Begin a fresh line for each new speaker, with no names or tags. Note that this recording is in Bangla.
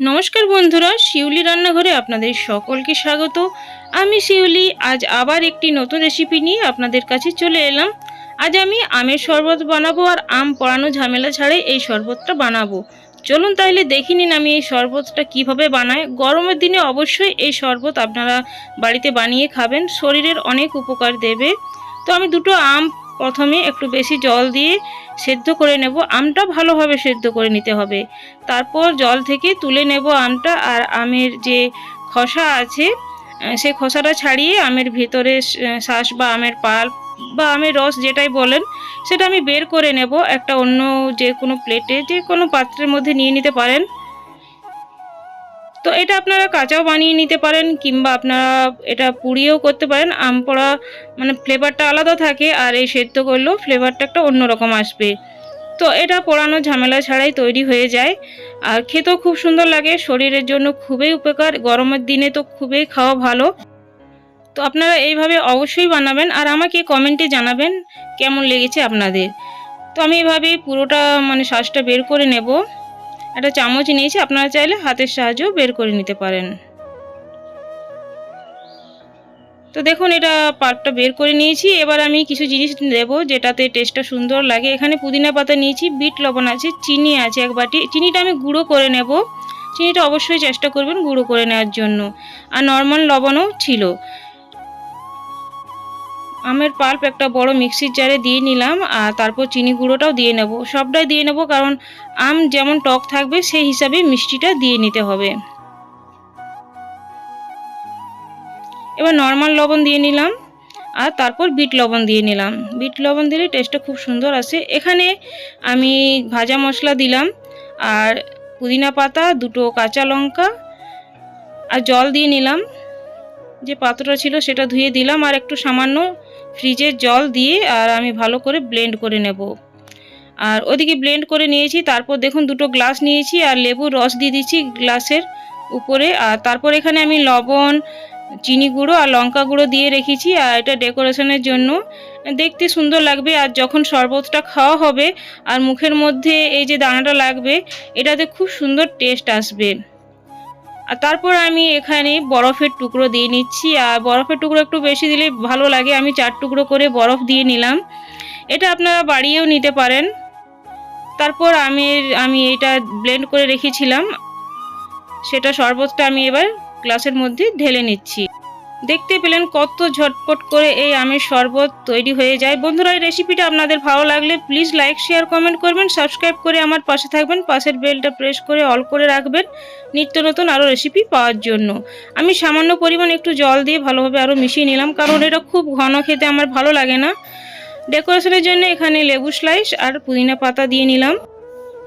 নমস্কার বন্ধুরা, শিউলি রান্নাঘরে আপনাদের সকলকে স্বাগত। আমি শিউলি, আজ আবার একটি নতুন রেসিপি নিয়ে আপনাদের কাছে চলে এলাম। আজ আমি আমের শরবত বানাবো আর আম পড়ানো ঝামেলা ছাড়াই এই শরবতটা বানাবো। চলুন তাহলে দেখে নিন আমি এই শরবতটা কীভাবে বানাই। গরমের দিনে অবশ্যই এই শরবত আপনারা বাড়িতে বানিয়ে খাবেন, শরীরের অনেক উপকার দেবে। তো আমি দুটো আম প্রথমে একটু বেশি জল দিয়ে সেদ্ধ করে নেব। আমটা ভালোভাবে সেদ্ধ করে নিতে হবে। তারপর জল থেকে তুলে নেব আমটা আর আমের যে খসা আছে সেই খসাটা ছাড়িয়ে আমের ভেতরে শ্বাস বা আমের পাল্প বা আমের রস যেটাই বলেন, সেটা আমি বের করে নেব। একটা অন্য যে কোনো প্লেটে যে কোনো পাত্রের মধ্যে নিয়ে নিতে পারেন। তো এটা আপনারা কাঁচাও বানিয়ে নিতে পারেন কিংবা আপনারা এটা পুড়িয়েও করতে পারেন। আম পোড়া মানে ফ্লেভারটা আলাদা থাকে আর এই সেদ্ধ করলেও ফ্লেভারটা একটা অন্যরকম আসবে। তো এটা পোড়ানো ঝামেলা ছাড়াই তৈরি হয়ে যায়। আর খেতেও খুব সুন্দর লাগে, শরীরের জন্য খুবই উপকার, গরমের দিনে তো খুবই খাওয়া ভালো। তো আপনারা এইভাবে অবশ্যই বানাবেন আর আমাকে কমেন্টে জানাবেন কেমন লেগেছে আপনাদের। তো আমি এভাবে পুরোটা মানে শ্বাসটা বের করে নেব। একটা চামচ নিয়েছি, আপনারা চাইলে হাতের সাহায্যেও বের করে নিতে পারেন। তো দেখুন, এটা পাল্পটা বের করে নিয়েছি। এবার আমি কিছু জিনিস দেব যেটাতে টেস্টটা সুন্দর লাগে। এখানে পুদিনা পাতা নিয়েছি, বিট লবণ আছে, চিনি আছে এক বাটি। চিনিটা আমি গুঁড়ো করে নেব। চিনিটা অবশ্যই চেষ্টা করবেন গুঁড়ো করে নেওয়ার জন্য। আর নর্মাল লবণও ছিল। আমের পাল্প একটা বড় মিক্সির জারে দিয়ে নিলাম, আর তারপর চিনি গুঁড়োটাও দিয়ে নেব। সবটাই দিয়ে নেব কারণ আম যেমন টক থাকবে, সেই হিসাবে মিষ্টিটা দিয়ে নিতে হবে। এবার নর্মাল লবণ দিয়ে নিলাম, আর তারপর বিট লবণ দিয়ে নিলাম। বিট লবণ দিলে টেস্টটা খুব সুন্দর আসে। এখানে আমি ভাজা মশলা দিলাম, আর পুদিনা পাতা, দুটো কাঁচা লঙ্কা, আর জল দিয়ে নিলাম। যে পাত্রটা ছিল সেটা ধুয়ে দিলাম, আর একটু সামান্য ফ্রিজের জল দিয়ে আর আমি ভালো করে ব্লেন্ড করে নেব। আর ওদিকে ব্লেন্ড করে নিয়েছি, তারপর দেখুন দুটো গ্লাস নিয়েছি আর লেবুর রস দিয়ে দিচ্ছি গ্লাসের উপরে। আর তারপর এখানে আমি লবণ, চিনি গুঁড়ো আর লঙ্কা গুঁড়ো দিয়ে রেখেছি আর এটা ডেকোরেশনের জন্য। দেখতে সুন্দর লাগবে আর যখন শরবতটা খাওয়া হবে আর মুখের মধ্যে এই যে দানাটা লাগবে, এটাতে খুব সুন্দর টেস্ট আসবে। আর তারপর আমি এখানে বরফের টুকরো দিয়ে নিচ্ছি, আর বরফের টুকরো একটু বেশি দিলে ভালো লাগে। আমি চার টুকরো করে বরফ দিয়ে নিলাম। এটা আপনারা বাড়িয়েও নিতে পারেন। তারপর আমি আমি এটা ব্লেন্ড করে রেখেছিলাম। সেটা শরবতটা আমি এবার গ্লাসের মধ্যে ঢেলে নিচ্ছি। দেখতে পেলেন কত ঝটপট করে এই আমের শরবত তৈরি হয়ে যায়। বন্ধুরা, এই রেসিপিটা আপনাদের ভালো লাগলে প্লিজ লাইক শেয়ার কমেন্ট করবেন সাবস্ক্রাইব করে আমার পাশে থাকবেন, পাশের বেলটা প্রেস করে অল করে রাখবেন নিত্য নতুন আরও রেসিপি পাওয়ার জন্য। আমি সামান্য পরিমাণ একটু জল দিয়ে ভালোভাবে আরও মিশিয়ে নিলাম, কারণ এটা খুব ঘন খেতে আমার ভালো লাগে না। ডেকোরেশনের জন্য এখানে লেবু স্লাইস আর পুদিনা পাতা দিয়ে নিলাম।